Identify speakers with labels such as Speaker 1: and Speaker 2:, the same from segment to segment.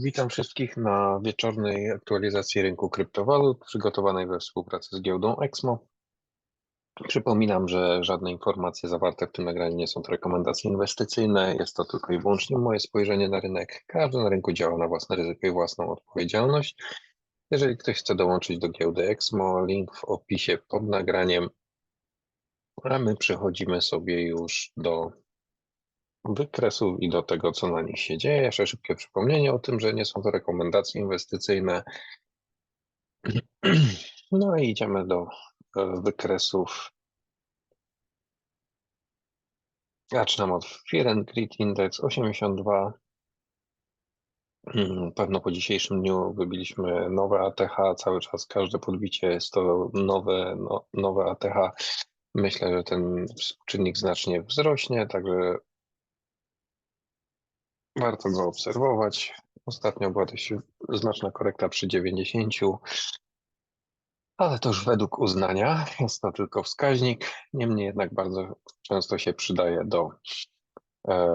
Speaker 1: Witam wszystkich na wieczornej aktualizacji rynku kryptowalut przygotowanej we współpracy z giełdą Exmo. Przypominam, że żadne informacje zawarte w tym nagraniu nie są to rekomendacje inwestycyjne, jest to tylko i wyłącznie moje spojrzenie na rynek. Każdy na rynku działa na własne ryzyko i własną odpowiedzialność. Jeżeli ktoś chce dołączyć do giełdy Exmo, link w opisie pod nagraniem, a my przechodzimy sobie już do wykresów i do tego, co na nich się dzieje. Jeszcze szybkie przypomnienie o tym, że nie są to rekomendacje inwestycyjne. No i idziemy do e, wykresów. Zaczynam od Fear and Greed Index 82. Mm, Pewno po dzisiejszym dniu wybiliśmy nowe ATH, cały czas każde podbicie jest to nowe, no, nowe ATH. Myślę, że ten czynnik znacznie wzrośnie, także Warto go obserwować. Ostatnio była dość znaczna korekta przy 90, ale to już według uznania. Jest to tylko wskaźnik. Niemniej jednak bardzo często się przydaje do, e,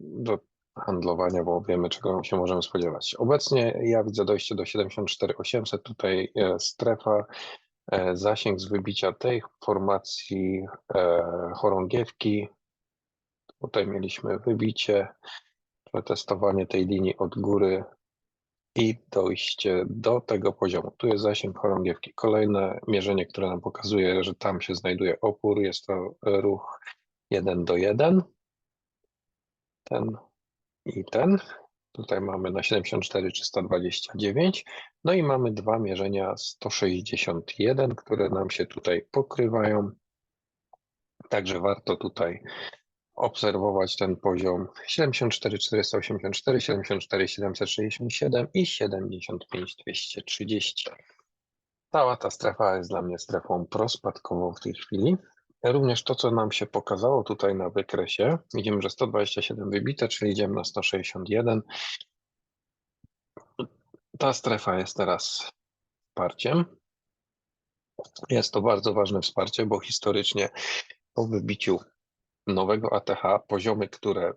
Speaker 1: do handlowania, bo wiemy, czego się możemy spodziewać. Obecnie ja widzę dojście do 74800. Tutaj e, strefa, e, zasięg z wybicia tej formacji chorągiewki. Tutaj mieliśmy wybicie przetestowanie tej linii od góry i dojście do tego poziomu. Tu jest zasięg chorągiewki. Kolejne mierzenie, które nam pokazuje, że tam się znajduje opór, jest to ruch 1 do 1. Ten i ten. Tutaj mamy na 74 329. No i mamy dwa mierzenia 161, które nam się tutaj pokrywają. Także warto tutaj obserwować ten poziom 74 484, 74 767 i 75 230. Cała ta strefa jest dla mnie strefą prospadkową w tej chwili. Również to, co nam się pokazało tutaj na wykresie, widzimy, że 127 wybite, czyli idziemy na 161. Ta strefa jest teraz wsparciem. Jest to bardzo ważne wsparcie, bo historycznie po wybiciu nowego ATH, poziomy, które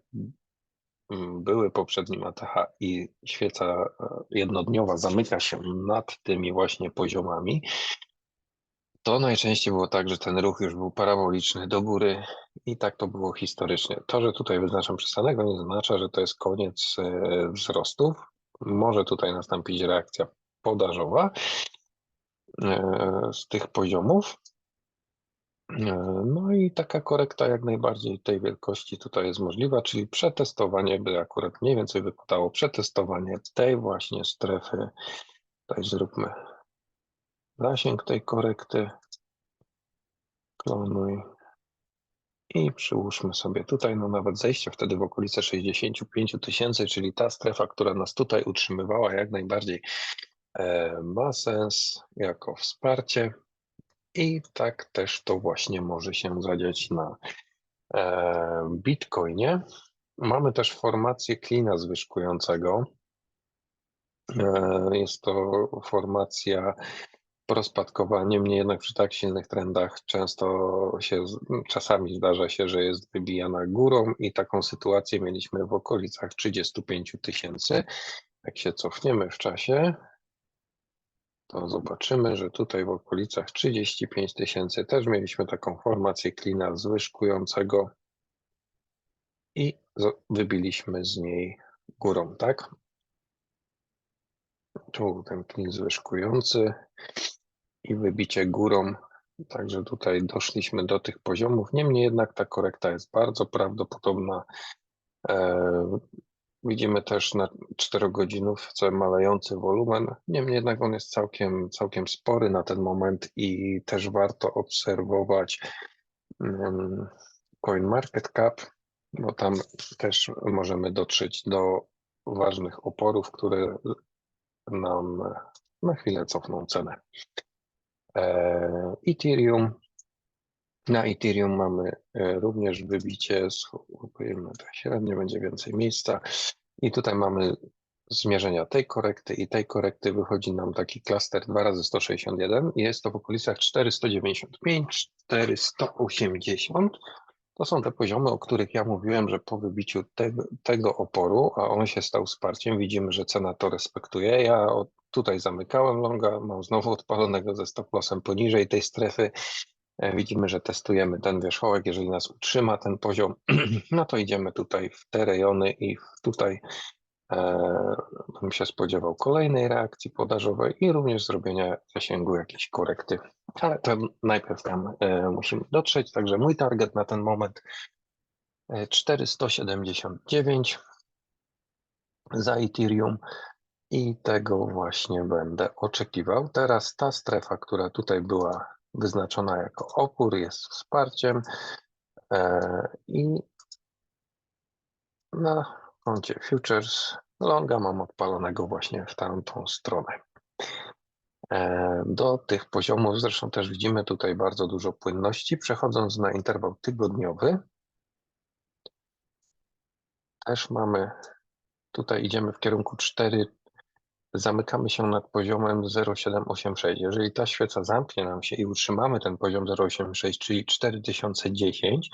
Speaker 1: mm, były poprzednim ATH i świeca e, jednodniowa zamyka się nad tymi właśnie poziomami, to najczęściej było tak, że ten ruch już był paraboliczny do góry i tak to było historycznie. To, że tutaj wyznaczam przystanek, nie oznacza, że to jest koniec e, wzrostów. Może tutaj nastąpić reakcja podażowa e, z tych poziomów, no i taka korekta jak najbardziej tej wielkości tutaj jest możliwa, czyli przetestowanie, by akurat mniej więcej wypadało przetestowanie tej właśnie strefy. Tutaj zróbmy zasięg tej korekty. Klonuj. I przyłóżmy sobie tutaj, no nawet zejście wtedy w okolice 65 tysięcy, czyli ta strefa, która nas tutaj utrzymywała jak najbardziej e, ma sens jako wsparcie. I tak też to właśnie może się zadziać na e, Bitcoinie. Mamy też formację klina zwyżkującego. E, jest to formacja prospadkowa, niemniej jednak przy tak silnych trendach często się, czasami zdarza się, że jest wybijana górą i taką sytuację mieliśmy w okolicach 35 tysięcy. Jak się cofniemy w czasie, to zobaczymy, że tutaj w okolicach 35 tysięcy też mieliśmy taką formację klina zwyżkującego i wybiliśmy z niej górą, tak? Tu ten klin zwyżkujący i wybicie górą, także tutaj doszliśmy do tych poziomów. Niemniej jednak ta korekta jest bardzo prawdopodobna. Widzimy też na 4 czterogodzinówce malejący wolumen, niemniej jednak on jest całkiem, całkiem spory na ten moment i też warto obserwować um, CoinMarketCap, bo tam też możemy dotrzeć do ważnych oporów, które nam na chwilę cofną cenę. E, Ethereum. Na Ethereum mamy e, również wybicie, spróbujemy tak średnio, będzie więcej miejsca. I tutaj mamy zmierzenia tej korekty i tej korekty wychodzi nam taki klaster 2 razy 161 i jest to w okolicach 495, 480. To są te poziomy, o których ja mówiłem, że po wybiciu tego, tego oporu, a on się stał wsparciem, widzimy, że cena to respektuje. Ja tutaj zamykałem longa, mam znowu odpalonego ze stop lossem poniżej tej strefy. E, widzimy, że testujemy ten wierzchołek. Jeżeli nas utrzyma ten poziom, no to idziemy tutaj w te rejony i tutaj e, bym się spodziewał kolejnej reakcji podażowej i również zrobienia zasięgu jakiejś korekty. Ale to najpierw tam e, musimy dotrzeć. Także mój target na ten moment 479 za Ethereum i tego właśnie będę oczekiwał. Teraz ta strefa, która tutaj była wyznaczona jako opór, jest wsparciem e, i na koncie Futures longa mam odpalonego właśnie w tamtą stronę. E, do tych poziomów zresztą też widzimy tutaj bardzo dużo płynności. Przechodząc na interwał tygodniowy, też mamy, tutaj idziemy w kierunku 4 zamykamy się nad poziomem 0,786. Jeżeli ta świeca zamknie nam się i utrzymamy ten poziom 0,86, czyli 4010,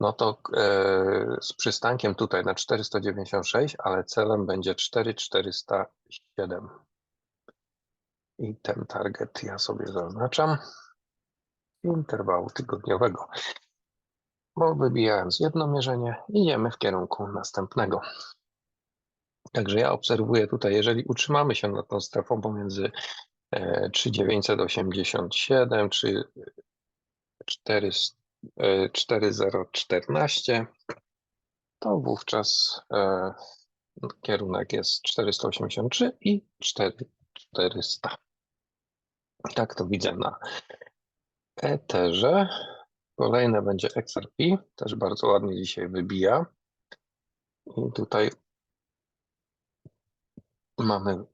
Speaker 1: no to e, z przystankiem tutaj na 496, ale celem będzie 4407. I ten target ja sobie zaznaczam interwału tygodniowego. Bo wybijając jedno mierzenie, idziemy w kierunku następnego. Także ja obserwuję tutaj, jeżeli utrzymamy się nad tą strefą pomiędzy 3987 czy 4014, to wówczas e, kierunek jest 483 i 4400. Tak to widzę na Etherze. Kolejne będzie XRP, też bardzo ładnie dzisiaj wybija. I tutaj Mamy,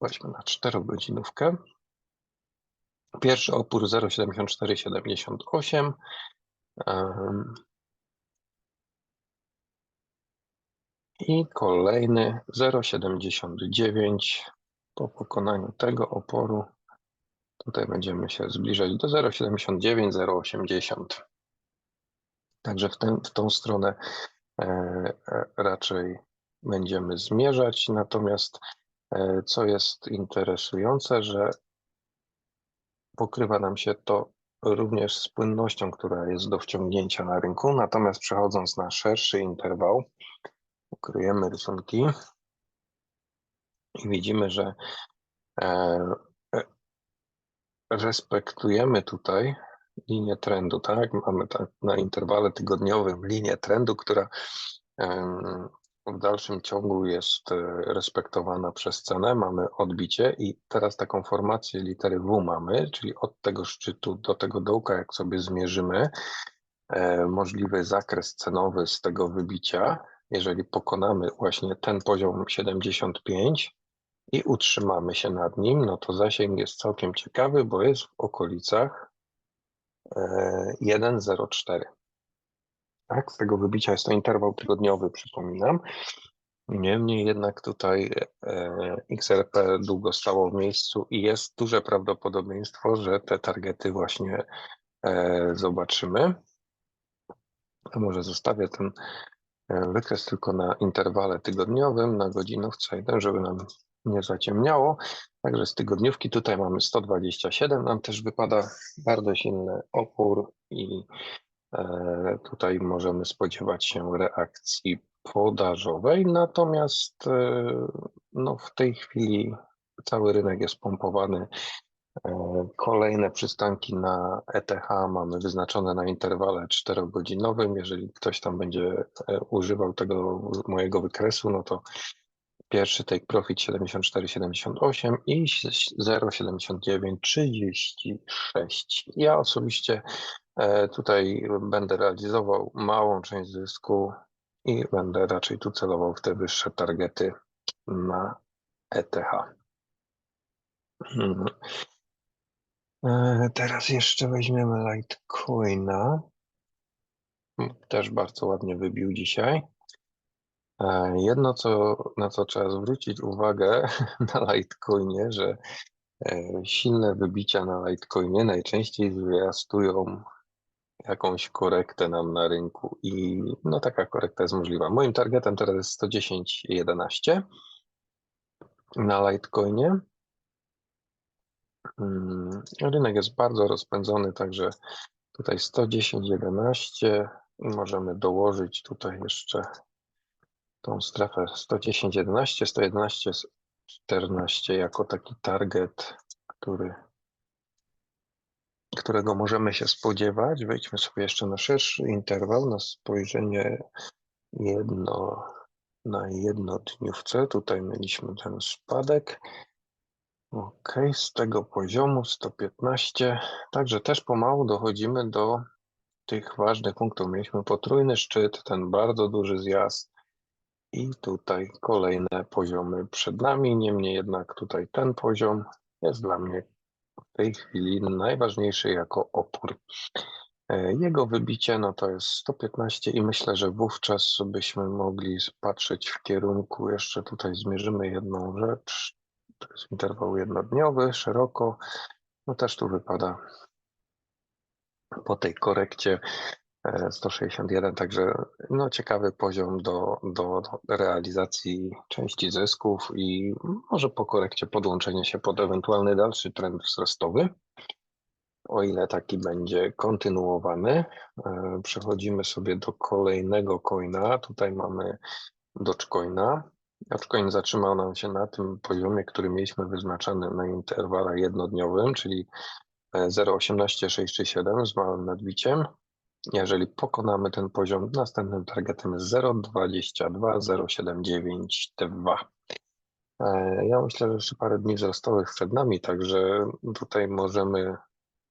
Speaker 1: weźmy na 4 godzinówkę. Pierwszy opór 0,7478. I kolejny 0,79. Po pokonaniu tego oporu tutaj będziemy się zbliżać do 0,79, 0,80. Także w, ten, w tą stronę e, e, raczej będziemy zmierzać. Natomiast e, co jest interesujące, że pokrywa nam się to również z płynnością, która jest do wciągnięcia na rynku. Natomiast przechodząc na szerszy interwał, ukryjemy rysunki i widzimy, że e, e, respektujemy tutaj linię trendu, tak? Mamy tak na interwale tygodniowym linię trendu, która w dalszym ciągu jest e, respektowana przez cenę, mamy odbicie i teraz taką formację litery W mamy, czyli od tego szczytu do tego dołka, jak sobie zmierzymy, e, możliwy zakres cenowy z tego wybicia, jeżeli pokonamy właśnie ten poziom 75 i utrzymamy się nad nim, no to zasięg jest całkiem ciekawy, bo jest w okolicach 1,04. Tak? Z tego wybicia jest to interwał tygodniowy, przypominam. Niemniej jednak tutaj e, XRP długo stało w miejscu i jest duże prawdopodobieństwo, że te targety właśnie e, zobaczymy. Może zostawię ten e, wykres tylko na interwale tygodniowym, na godzinówce, żeby nam nie zaciemniało. Także z tygodniówki tutaj mamy 127, nam też wypada bardzo silny opór i tutaj możemy spodziewać się reakcji podażowej, natomiast e, no, w tej chwili cały rynek jest pompowany. E, kolejne przystanki na ETH mamy wyznaczone na interwale 4-godzinowym. Jeżeli ktoś tam będzie używał tego mojego wykresu, no to pierwszy take profit 74,78 i 0,7936. Ja osobiście E, tutaj będę realizował małą część zysku i będę raczej tu celował w te wyższe targety na ETH. Hmm. E, teraz jeszcze weźmiemy Litecoina. Też bardzo ładnie wybił dzisiaj. E, jedno, co, na co trzeba zwrócić uwagę na Litecoinie, że silne wybicia na Litecoinie najczęściej zwiastują jakąś korektę nam na rynku i no taka korekta jest możliwa. Moim targetem teraz jest 110,11 na Litecoinie. Mm, Rynek jest bardzo rozpędzony, także tutaj 110,11 i możemy dołożyć tutaj jeszcze tą strefę 110,11, 111,14 jako taki target, który, którego możemy się spodziewać. Wejdźmy sobie jeszcze na szerszy interwał, na spojrzenie jedno na jednodniówce. Tutaj mieliśmy ten spadek. Ok, z tego poziomu 115. Także też pomału dochodzimy do tych ważnych punktów. Mieliśmy potrójny szczyt, ten bardzo duży zjazd i tutaj kolejne poziomy przed nami. Niemniej jednak tutaj ten poziom jest dla mnie tej chwili najważniejszy jako opór. E, Jego wybicie no to jest 115 i myślę, że wówczas byśmy mogli patrzeć w kierunku, jeszcze tutaj zmierzymy jedną rzecz, to jest interwał jednodniowy, szeroko, no też tu wypada po tej korekcie 161, także no ciekawy poziom do, do realizacji części zysków i może po korekcie podłączenie się pod ewentualny dalszy trend wzrostowy o ile taki będzie kontynuowany. E, Przechodzimy sobie do kolejnego coina. Tutaj mamy Dogecoina. Dogecoin zatrzymał nam się na tym poziomie, który mieliśmy wyznaczony na interwale jednodniowym, czyli e, 0,18637 z małym nadbiciem. Jeżeli pokonamy ten poziom, następnym targetem jest 0,22,079,2. E, Ja myślę, że jeszcze parę dni wzrostowych przed nami, także tutaj możemy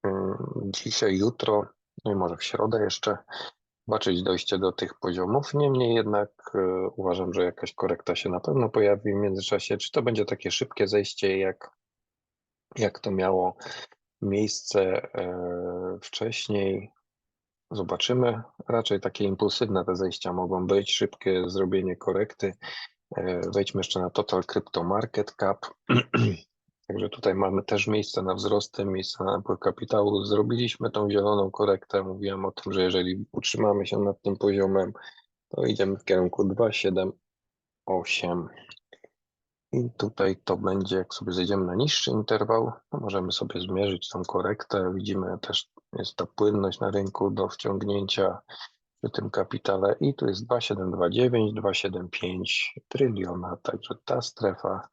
Speaker 1: mm, dzisiaj, jutro, no i może w środę jeszcze zobaczyć dojście do tych poziomów. Niemniej jednak e, uważam, że jakaś korekta się na pewno pojawi w międzyczasie. Czy to będzie takie szybkie zejście, jak, jak to miało miejsce e, wcześniej? Zobaczymy. Raczej takie impulsywne te zejścia mogą być, szybkie zrobienie korekty. E, Wejdźmy jeszcze na Total Crypto Market Cap. Także tutaj mamy też miejsce na wzrosty, miejsce na napływ kapitału. Zrobiliśmy tą zieloną korektę. Mówiłem o tym, że jeżeli utrzymamy się nad tym poziomem, to idziemy w kierunku 2,7,8. I tutaj to będzie, jak sobie zejdziemy na niższy interwał, możemy sobie zmierzyć tą korektę. Widzimy też, jest ta płynność na rynku do wciągnięcia przy tym kapitale i tu jest 2,729, 2,75 tryliona, także ta strefa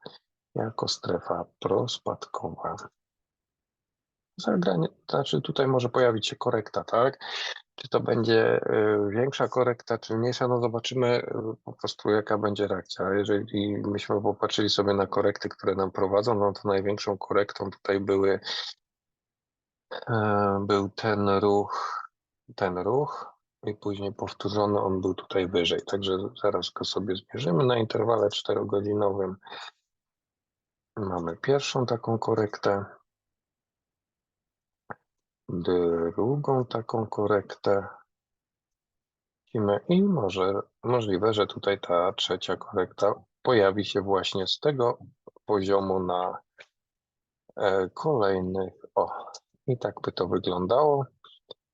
Speaker 1: jako strefa prospadkowa. Zagranie, znaczy tutaj może pojawić się korekta, tak? Czy to będzie y, większa korekta, czy mniejsza, no zobaczymy y, po prostu jaka będzie reakcja. Jeżeli myśmy popatrzyli sobie na korekty, które nam prowadzą, no to największą korektą tutaj były był ten ruch, ten ruch i później powtórzony on był tutaj wyżej. Także zaraz go sobie zmierzymy na interwale 4-godzinowym. Mamy pierwszą taką korektę, drugą taką korektę. I może możliwe, że tutaj ta trzecia korekta pojawi się właśnie z tego poziomu na e, kolejnych. O, i tak by to wyglądało.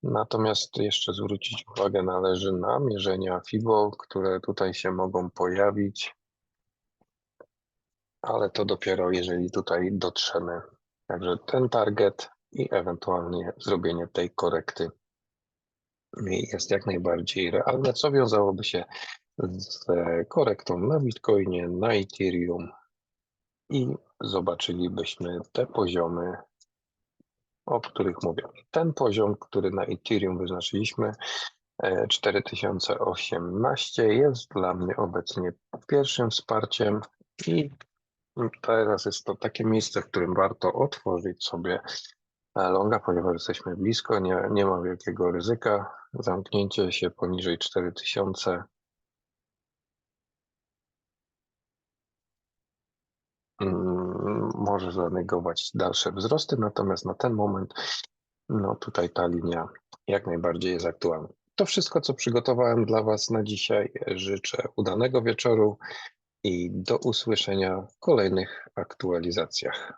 Speaker 1: Natomiast jeszcze zwrócić uwagę należy na mierzenia FIBO, które tutaj się mogą pojawić, ale to dopiero jeżeli tutaj dotrzemy. Także ten target i ewentualnie zrobienie tej korekty jest jak najbardziej realne, co wiązałoby się z korektą na Bitcoinie, na Ethereum i zobaczylibyśmy te poziomy, o których mówię. Ten poziom, który na Ethereum wyznaczyliśmy, e, 4018 jest dla mnie obecnie pierwszym wsparciem i teraz jest to takie miejsce, w którym warto otworzyć sobie longa, ponieważ jesteśmy blisko, nie, nie ma wielkiego ryzyka. Zamknięcie się poniżej 4000 mm, może zanegować dalsze wzrosty, natomiast na ten moment no tutaj ta linia jak najbardziej jest aktualna. To wszystko, co przygotowałem dla Was na dzisiaj. Życzę udanego wieczoru i do usłyszenia w kolejnych aktualizacjach.